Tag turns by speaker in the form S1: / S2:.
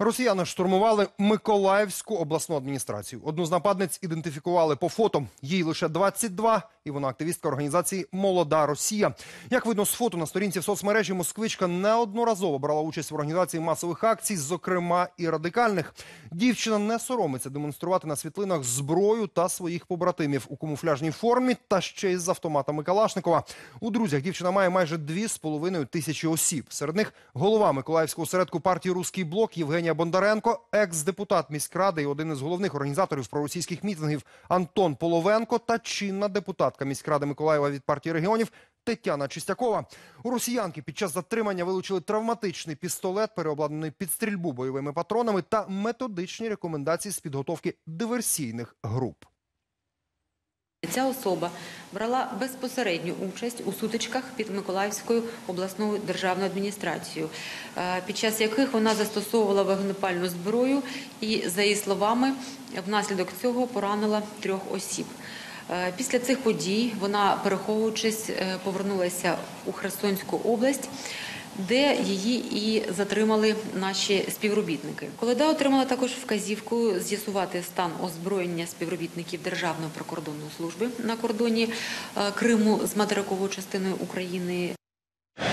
S1: Росіяни штурмували Миколаївську обласну адміністрацію. Одну з нападниць ідентифікували по фото. Їй лише 22, і вона активістка організації Молода Росія. Як видно з фото на сторінці в соцмережі, москвичка неодноразово брала участь в організації масових акцій, зокрема і радикальних. Дівчина не соромиться демонструвати на світлинах зброю та своїх побратимів у камуфляжній формі та ще й з автоматами Калашникова. У друзях дівчина має майже 2,5 тисячі осіб. Серед них голова Миколаївського осередку партії Руський блок Євгенія Бондаренко, екс-депутат міськради і один із головних організаторів проросійських мітингів Антон Половенко та чинна депутатка міськради Миколаєва від партії регіонів Тетяна Чистякова. У росіянки під час затримання вилучили травматичний пістолет, переобладнаний під стрільбу бойовими патронами та методичні рекомендації з підготовки диверсійних груп.
S2: Ця особа брала безпосередню участь у сутичках під Миколаївською обласною державною адміністрацією, е, під час яких вона застосовувала вогнепальну зброю і, за її словами, внаслідок цього поранила трьох осіб. Е, Після цих подій вона, переховуючись, е, повернулася у Херсонську область. Де її і затримали наші співробітники. Коледа отримала також вказівку з'ясувати стан озброєння співробітників Державної прикордонної служби на кордоні е, Криму з материковою частиною України.